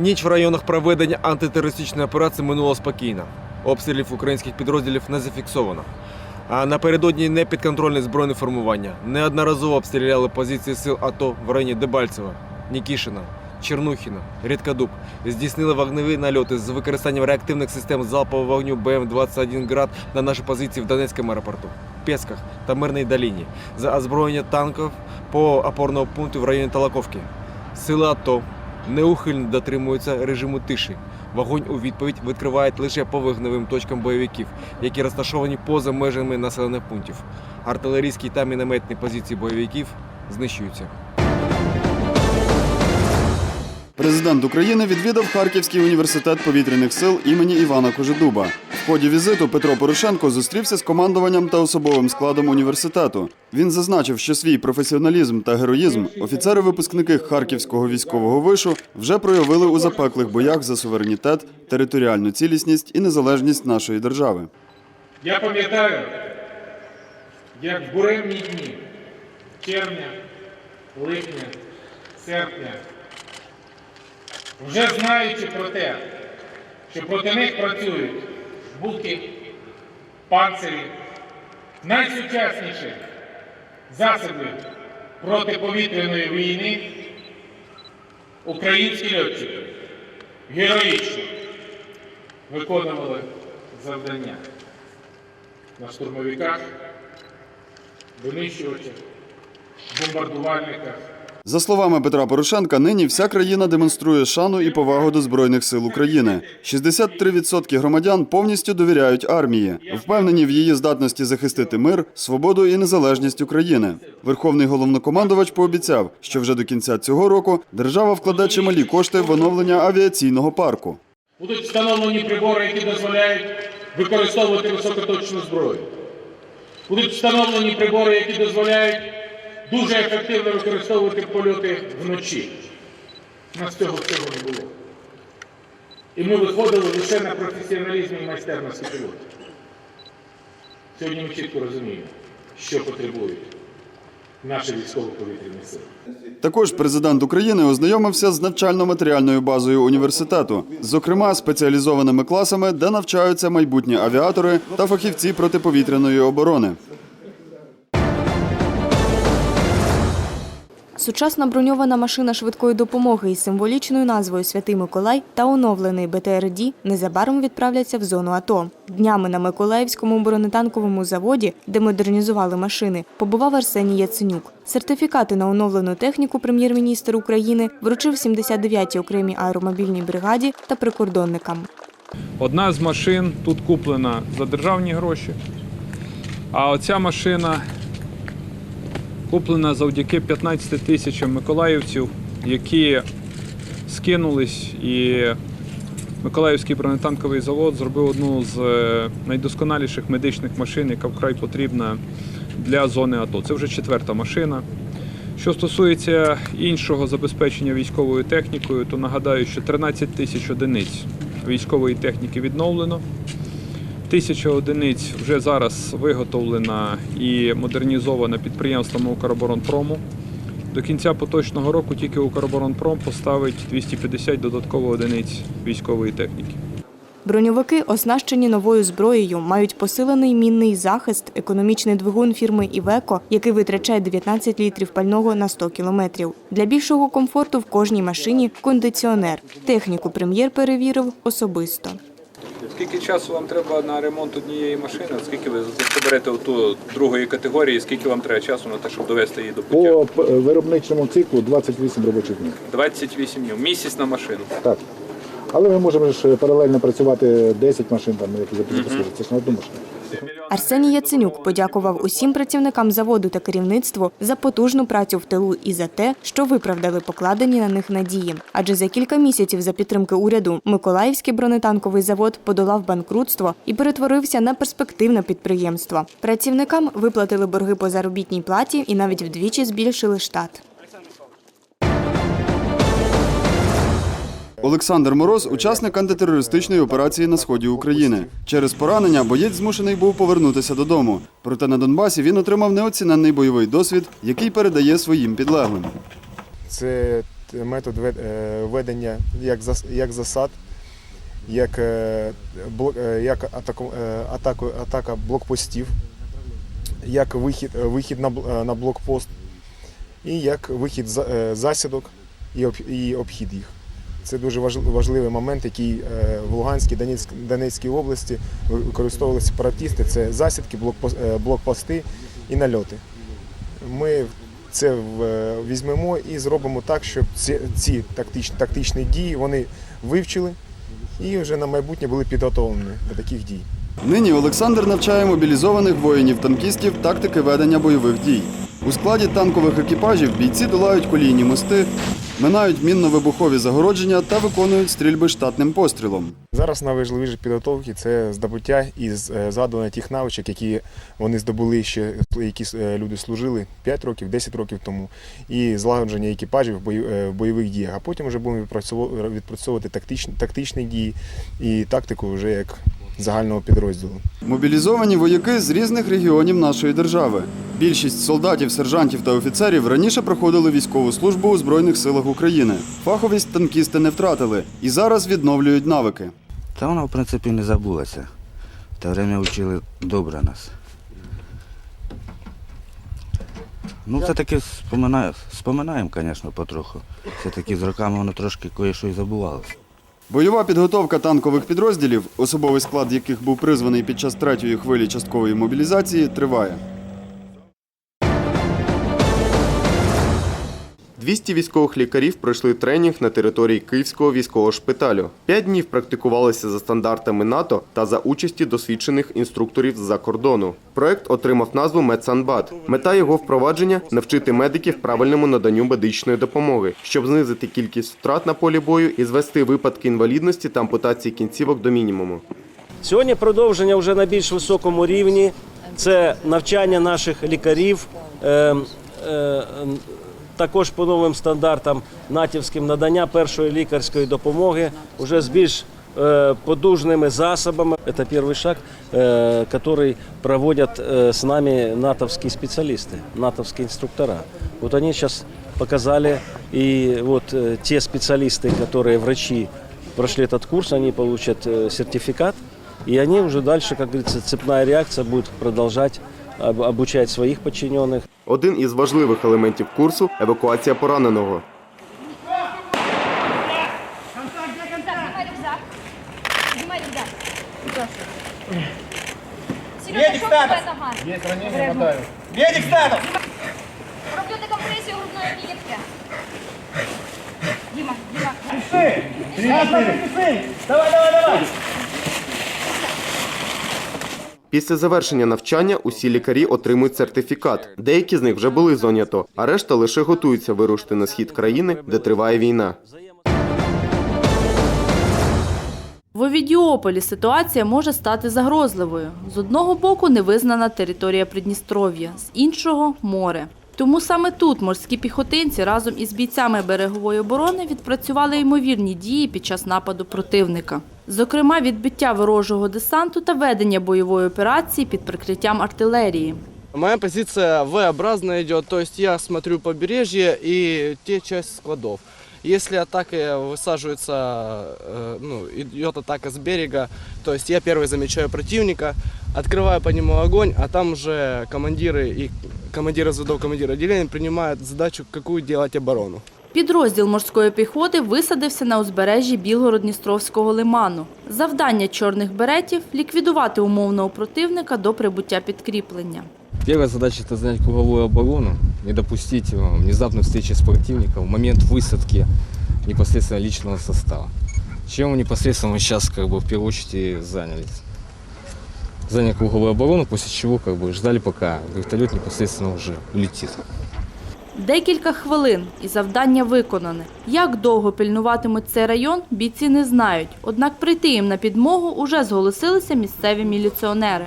Ніч в районах проведення антитерористичної операції минула спокійно. Обстрілів українських підрозділів не зафіксовано. А напередодні непідконтрольні збройні формування неодноразово обстріляли позиції сил АТО в районі Дебальцева, Нікішина, Чернухіна, Рідкадуб. Здійснили вогневі нальоти з використанням реактивних систем залпового вогню БМ-21 «Град» на наші позиції в Донецькому аеропорту, Песках та Мирній доліні, за озброєння танків по опорному пункту в районі Талаковки. Сили АТО неухильно дотримуються режиму тиші. Вогонь у відповідь відкривають лише по вогневим точкам бойовиків, які розташовані поза межами населених пунктів. Артилерійські та мінометні позиції бойовиків знищуються. Президент України відвідав Харківський університет повітряних сил імені Івана Кожедуба. В ході візиту Петро Порошенко зустрівся з командуванням та особовим складом університету. Він зазначив, що свій професіоналізм та героїзм офіцери-випускники Харківського військового вишу вже проявили у запеклих боях за суверенітет, територіальну цілісність і незалежність нашої держави. Я пам'ятаю, як в буремні дні червня, липня, серпня, вже знаючи про те, що проти них працюють буки, панцирі, найсучасніші засоби протиповітряної війни, українські льотчики героїчно виконували завдання на штурмовиках, винищувачах, бомбардувальниках. За словами Петра Порошенка, нині вся країна демонструє шану і повагу до Збройних сил України. 63% громадян повністю довіряють армії, впевнені в її здатності захистити мир, свободу і незалежність України. Верховний головнокомандувач пообіцяв, що вже до кінця цього року держава вкладе чималі кошти в оновлення авіаційного парку. Будуть встановлені прибори, які дозволяють використовувати високоточну зброю. Будуть встановлені прибори, які дозволяють дуже ефективно використовувати польоти вночі. У нас цього всього не було. І ми виходили лише на професіоналізмі і майстерності пілотів. Сьогодні ми чітко розуміємо, що потребують наші військово-повітряні. Також президент України ознайомився з навчально-матеріальною базою університету, зокрема спеціалізованими класами, де навчаються майбутні авіатори та фахівці протиповітряної оборони. Сучасна броньована машина швидкої допомоги із символічною назвою Святий Миколай та оновлений БТРД незабаром відправляться в зону АТО. Днями на Миколаївському бронетанковому заводі, де модернізували машини, побував Арсеній Яценюк. Сертифікати на оновлену техніку прем'єр-міністр України вручив 79-й окремій аеромобільній бригаді та прикордонникам. Одна з машин тут куплена за державні гроші, а оця машина куплена завдяки 15 тисячам миколаївців, які скинулись і Миколаївський бронетанковий завод зробив одну з е, найдосконаліших медичних машин, яка вкрай потрібна для зони АТО. Це вже четверта машина. Що стосується іншого забезпечення військовою технікою, то нагадаю, що 13 тисяч одиниць військової техніки відновлено. Тисяча одиниць вже зараз виготовлена і модернізована підприємством Укроборонпрому. До кінця поточного року тільки Укроборонпром поставить 250 додатково одиниць військової техніки. Броньовики, оснащені новою зброєю, мають посилений мінний захист, економічний двигун фірми Івеко, який витрачає 19 літрів пального на 100 кілометрів. Для більшого комфорту в кожній машині кондиціонер. Техніку прем'єр перевірив особисто. Скільки часу вам треба на ремонт однієї машини? Скільки ви берете ту другої категорії? Скільки вам треба часу на те, щоб довести її до По виробничому циклу 28 робочих днів. 28 днів. Місяць на машину. Так. Але ми можемо ж паралельно працювати 10 машин, там, які запустили. Це ж на одну машину. Арсеній Яценюк подякував усім працівникам заводу та керівництву за потужну працю в тилу і за те, що виправдали покладені на них надії. Адже за кілька місяців за підтримки уряду Миколаївський бронетанковий завод подолав банкрутство і перетворився на перспективне підприємство. Працівникам виплатили борги по заробітній платі і навіть вдвічі збільшили штат. Олександр Мороз учасник антитерористичної операції на сході України. Через поранення боєць змушений був повернутися додому. Проте на Донбасі він отримав неоціненний бойовий досвід, який передає своїм підлеглим. Це метод е, ведення як, засад, як, е, е, як атаку, е, атака блокпостів, як вихід, е, вихід на, е, блокпост і як вихід е, засідок і обхід їх. Це дуже важливий момент, який е, в Луганській Донецьк, Донецькій області використовували сепаратисти. Це засідки, е, блокпости і нальоти. Ми це візьмемо і зробимо так, щоб ці тактичні, тактичні дії вони вивчили і вже на майбутнє були підготовлені до таких дій. Нині Олександр навчає мобілізованих воїнів-танкістів тактики ведення бойових дій. У складі танкових екіпажів бійці долають колійні мости, минають мінно-вибухові загородження та виконують стрільби штатним пострілом. Зараз найважливіше підготовки це здобуття і е, згадування тих навичок, які вони здобули ще, які е, люди служили 5 років, 10 років тому, і злагодження екіпажів е, в бойових діях. А потім вже будемо відпрацьовувати тактичні, тактичні дії і тактику вже як загального підрозділу. Мобілізовані вояки з різних регіонів нашої держави. Більшість солдатів, сержантів та офіцерів раніше проходили військову службу у Збройних силах України. Фаховість танкісти не втратили і зараз відновлюють навики. Та вона, в принципі, не забулася. В те время вчили добре нас. Ну, все-таки споминаю, споминаємо, звісно, потроху. Все-таки з роками воно трошки кое-що і забувалося. Бойова підготовка танкових підрозділів, особовий склад яких був призваний під час третьої хвилі часткової мобілізації, триває. 200 військових лікарів пройшли тренінг на території Київського військового шпиталю. П'ять днів практикувалися за стандартами НАТО та за участі досвідчених інструкторів з-за кордону. Проект отримав назву Медсанбат. Мета його впровадження навчити медиків правильному наданню медичної допомоги, щоб знизити кількість втрат на полі бою і звести випадки інвалідності та ампутації кінцівок до мінімуму. Сьогодні продовження вже на більш високому рівні. Це навчання наших лікарів е, е, також по новим стандартам натівським надання першої лікарської допомоги вже з більш е, подужними засобами. Це перший шаг, е, який проводять е, з нами натовські спеціалісти, натовські інструктора. Вот они сейчас показали, и вот э, те специалисты, которые врачи прошли этот курс, они получат э, сертификат, и они уже дальше, как говорится, цепная реакция будет продолжать об- обучать своих подчиненных. Один із важливих елементів курсу евакуація пораненого. Тебе нога? Є ранення, мотаю. Медик стану! Роблю декомпресію грудної клітки. Діма, Діма. Після завершення навчання усі лікарі отримують сертифікат. Деякі з них вже були АТО, а решта лише готуються вирушити на схід країни, де триває війна. В Овідіополі ситуація може стати загрозливою. З одного боку невизнана територія Придністров'я, з іншого море. Тому саме тут морські піхотинці разом із бійцями берегової оборони відпрацювали ймовірні дії під час нападу противника. Зокрема, відбиття ворожого десанту та ведення бойової операції під прикриттям артилерії. Моя позиція V-образна йде, тобто я смотрю побережжя і ті часть складов. Если атака высаживается, э, ну, идет атака с берега, то есть я первый замечаю противника, открываю по нему огонь, а там уже командиры и командиры взводов, командиры отделения принимают задачу, какую делать оборону. Підрозділ морської піхоти висадився на узбережжі Білгород-Дністровського лиману. Завдання чорних беретів ліквідувати умовного противника до прибуття підкріплення. Первая задача – это занять круговую оборону, не допустить э, внезапной встречи с противником в момент высадки непосредственно личного состава. Чем непосредственно мы сейчас как бы в первую очередь и занялись. Заняли круговую оборону, после чего как бы ждали пока вертолет непосредственно уже улетит. Декілька хвилин і завдання виконане. Як довго пильнуватимуть цей район, бійці не знають. Однак прийти їм на підмогу уже зголосилися місцеві міліціонери.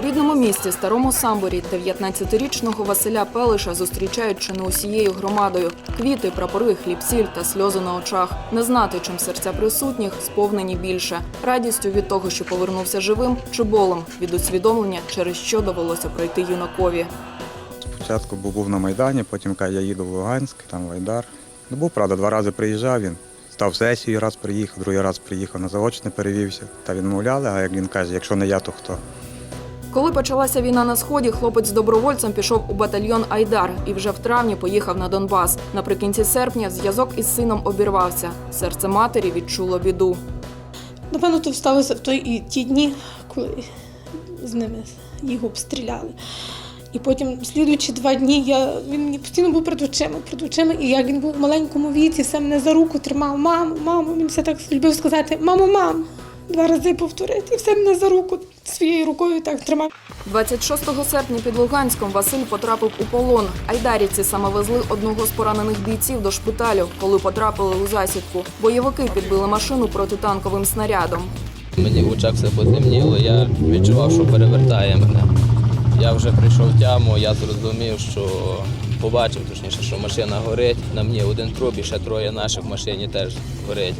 У рідному місті Старому Самборі 19-річного Василя Пелиша зустрічають чи не усією громадою. Квіти, прапори, хліб-сіль та сльози на очах. Не знати, чим серця присутніх сповнені більше радістю від того, що повернувся живим, чи болем від усвідомлення, через що довелося пройти юнакові. Спочатку був на Майдані, потім каже, я їду в Луганськ, там в Айдар. Ну, був, правда, два рази приїжджав він. Став сесію, раз приїхав, другий раз приїхав на заочне, перевівся. Та відмовляли, а як він каже, якщо не я, то хто? Коли почалася війна на сході, хлопець з добровольцем пішов у батальйон Айдар і вже в травні поїхав на Донбас. Наприкінці серпня зв'язок із сином обірвався. Серце матері відчуло біду. Напевно, то сталося в той і ті дні, коли з ними їх обстріляли. І потім, слідуючі два дні, я, він мені постійно був перед очима, перед очима, і як він був в маленькому віці, все мене за руку тримав, мамо, мамо, він все так любив сказати, мамо, мам, два рази повторити, і все мене за руку своєю рукою так тримав. 26 серпня під Луганськом Василь потрапив у полон. Айдарівці саме везли одного з поранених бійців до шпиталю, коли потрапили у засідку. Бойовики підбили машину протитанковим снарядом. Мені в очах все потемніло, я відчував, що перевертає мене. Я вже прийшов в тяму, я зрозумів, що побачив точніше, що машина горить. На мені один труп і ще троє наших в машині теж горить.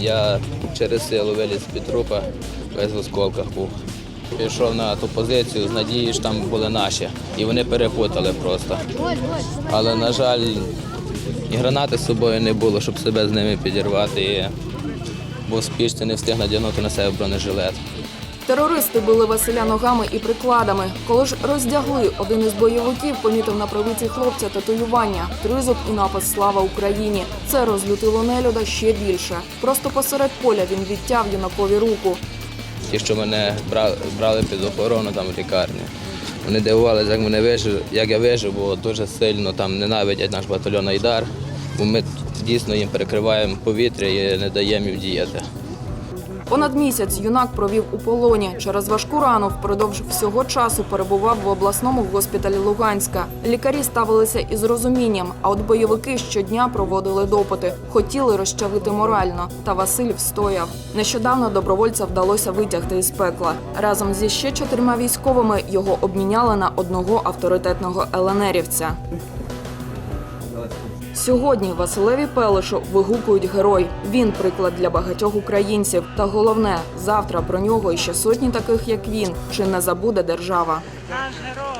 Я через силу виліз з-під трупа, весь в осколках був. Пішов на ту позицію з надією, що там були наші. І вони перепутали просто. Але, на жаль, і гранати з собою не було, щоб себе з ними підірвати. І бо спішці не встиг надягнути на себе бронежилет. Терористи били Василя ногами і прикладами. Коли ж роздягли, один із бойовиків помітив на правиці хлопця татуювання, тризуб і напис Слава Україні. Це розлютило нелюда ще більше. Просто посеред поля він відтяв юнакові руку. Ті, що мене брали під охорону там в лікарні. Вони дивувалися, як мене вижив, як я вижив, бо дуже сильно там ненавидять наш батальйон Айдар, бо ми дійсно їм перекриваємо повітря і не даємо їм діяти. Понад місяць юнак провів у полоні. Через важку рану впродовж всього часу перебував в обласному госпіталі Луганська. Лікарі ставилися із розумінням, а от бойовики щодня проводили допити, хотіли розчавити морально. Та Василь встояв. Нещодавно добровольця вдалося витягти із пекла. Разом зі ще чотирма військовими його обміняли на одного авторитетного еленерівця. Сьогодні Василеві Пелешу вигукують герой. Він приклад для багатьох українців. Та головне, завтра про нього і ще сотні таких, як він, чи не забуде держава. Наш герой.